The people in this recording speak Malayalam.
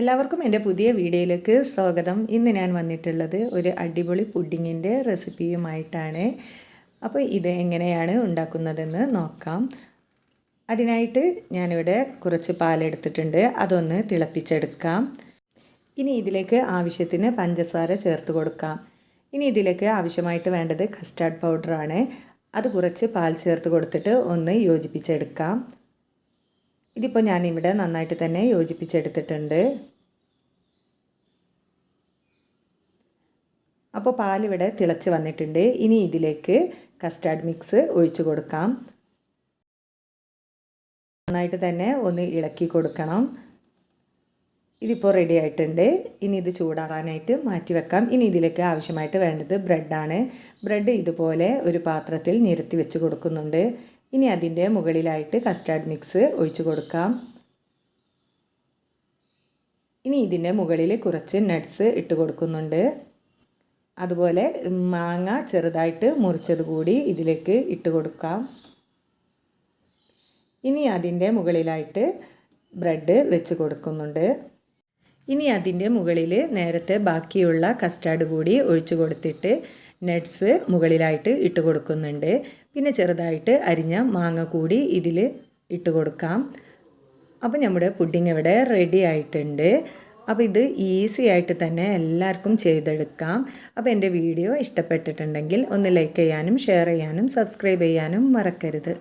എല്ലാവർക്കും എന്റെ പുതിയ വീഡിയോയിലേക്ക് സ്വാഗതം. ഇന്ന് ഞാൻ വന്നിട്ടുള്ളത് ഒരു അടിപൊളി പുഡിങ്ങിന്റെ റെസിപ്പിയുമായിട്ടാണ്. അപ്പോൾ ഇത് എങ്ങനെയാണ് ഉണ്ടാക്കുന്നതെന്ന് നോക്കാം. അതിനായിട്ട് ഞാനിവിടെ കുറച്ച് പാലെടുത്തിട്ടുണ്ട്. അതൊന്ന് തിളപ്പിച്ചെടുക്കാം. ഇനി ഇതിലേക്ക് ആവശ്യത്തിന് പഞ്ചസാര ചേർത്ത് കൊടുക്കാം. ഇനി ഇതിലേക്ക് ആവശ്യമായിട്ട് വേണ്ടത് കസ്റ്റാർഡ് പൗഡറാണ്. അത് കുറച്ച് പാൽ ചേർത്ത് കൊടുത്തിട്ട് ഒന്ന് യോജിപ്പിച്ചെടുക്കാം. ഇതിപ്പോൾ ഞാനിവിടെ നന്നായിട്ട് തന്നെ യോജിപ്പിച്ചെടുത്തിട്ടുണ്ട്. അപ്പോൾ പാലിവിടെ തിളച്ച് വന്നിട്ടുണ്ട്. ഇനി ഇതിലേക്ക് കസ്റ്റാർഡ് മിക്സ് ഒഴിച്ചു കൊടുക്കാം. നന്നായിട്ട് തന്നെ ഒന്ന് ഇളക്കി കൊടുക്കണം. ഇതിപ്പോൾ റെഡി ആയിട്ടുണ്ട്. ഇനി ഇത് ചൂടാറാനായിട്ട് മാറ്റി വെക്കാം. ഇനി ഇതിലേക്ക് ആവശ്യമായിട്ട് വേണ്ടത് ബ്രെഡാണ് ബ്രെഡ് ഇതുപോലെ ഒരു പാത്രത്തിൽ നിരത്തി വെച്ച് കൊടുക്കുന്നുണ്ട്. ഇനി അതിന്റെ മുകളിലായിട്ട് കസ്റ്റാർഡ് മിക്സ് ഒഴിച്ചു കൊടുക്കാം. ഇനി ഇതിന്റെ മുകളിൽ കുറച്ച് നട്ട്സ് ഇട്ട് കൊടുക്കുന്നുണ്ട്. അതുപോലെ മാങ്ങ ചെറുതായിട്ട് മുറിച്ചത് കൂടി ഇതിലേക്ക് ഇട്ട് കൊടുക്കാം. ഇനി അതിന്റെ മുകളിലായിട്ട് ബ്രെഡ് വെച്ച് കൊടുക്കുന്നുണ്ട്. ഇനി അതിന്റെ മുകളിൽ നേരത്തെ ബാക്കിയുള്ള കസ്റ്റാർഡ് കൂടി ഒഴിച്ചു കൊടുത്തിട്ട് നട്ട്സ് മുകളിലായിട്ട് ഇട്ട് കൊടുക്കുന്നുണ്ട്. പിന്നെ ചെറുതായിട്ട് അരിഞ്ഞ മാങ്ങ കൂടി ഇതിൽ ഇട്ട് കൊടുക്കാം. അപ്പോൾ നമ്മുടെ പുഡിംഗ് ഇവിടെ റെഡി ആയിട്ടുണ്ട്. അപ്പോൾ ഇത് ഈസി ആയിട്ട് തന്നെ എല്ലാവർക്കും ചെയ്തെടുക്കാം. അപ്പോൾ എന്റെ വീഡിയോ ഇഷ്ടപ്പെട്ടിട്ടുണ്ടെങ്കിൽ ഒന്ന് ലൈക്ക് ചെയ്യാനും ഷെയർ ചെയ്യാനും സബ്സ്ക്രൈബ് ചെയ്യാനും മറക്കരുത്.